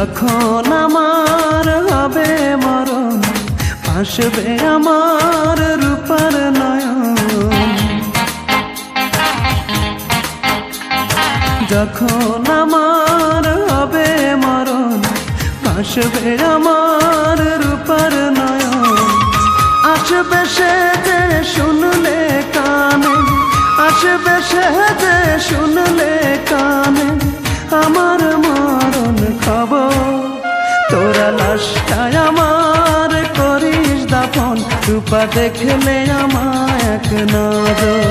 যখন আমার হবে মরণ, আসবে আমার রূপার নয়ন। যখন আমার হবে মরণ, আসবে আমার রূপার নয়ন। আসবে সে যে শুনলে কানে, আসবে সে যে শুনলে কানে। রূপা দেখলে আমায় এক নজর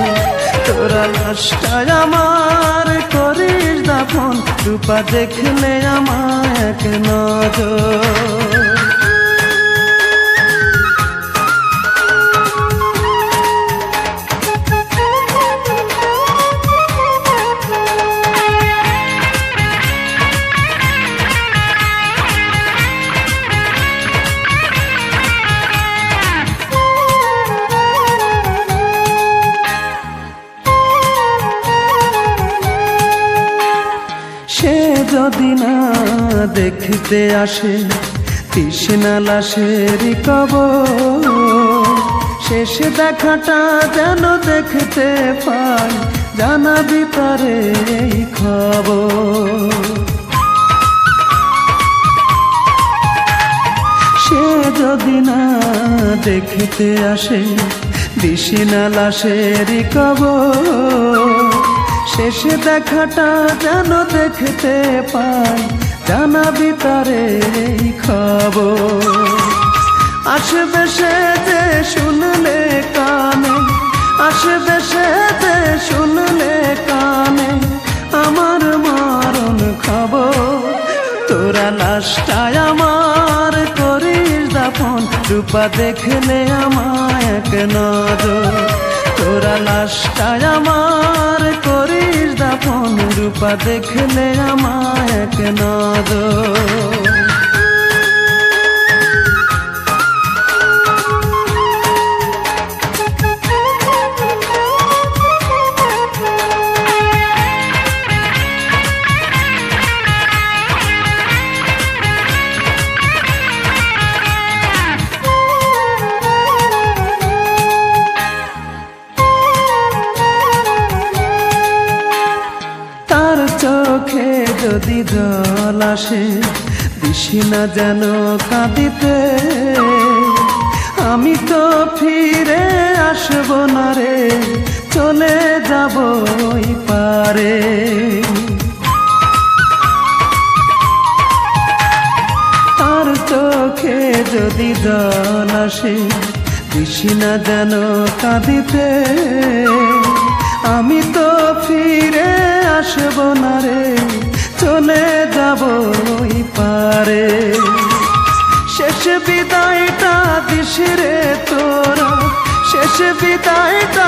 তোরা লাশটায় আমার করিস দাফন রূপা দেখলে আমায় এক নজর যদি না দেখতে আসে তৃষ্ণা লাশের কব শেষ দেখাটা যেন দেখতে পাই, জানাবি তারে খবর। সে যদি না দেখতে আসে দিশিনা লাশের কব শেষে দেখাটা যেন দেখতে পাই, জানাবি তারে এই খবর। আসবে সে যে শুনলে কানে, আসবে সে যে শুনলে কানে, আমার মারণ খবর। তোরা লাশটায় আমার করিস দাফন, রূপা দেখলে আমায় এক নজর। তোরা লাশটায় আমার দাফন রূপা দেখলে আমায় এক যদি জল আসে দিশি না যেন কাঁদিতে। আমি তো ফিরে আসব না রে, চলে যাব পারে। তার চোখে যদি জল আসে দিশি না যেন কাঁদিতে। শেষ বিদায়টা দিশিরে তোরা শেষ বিদায়টা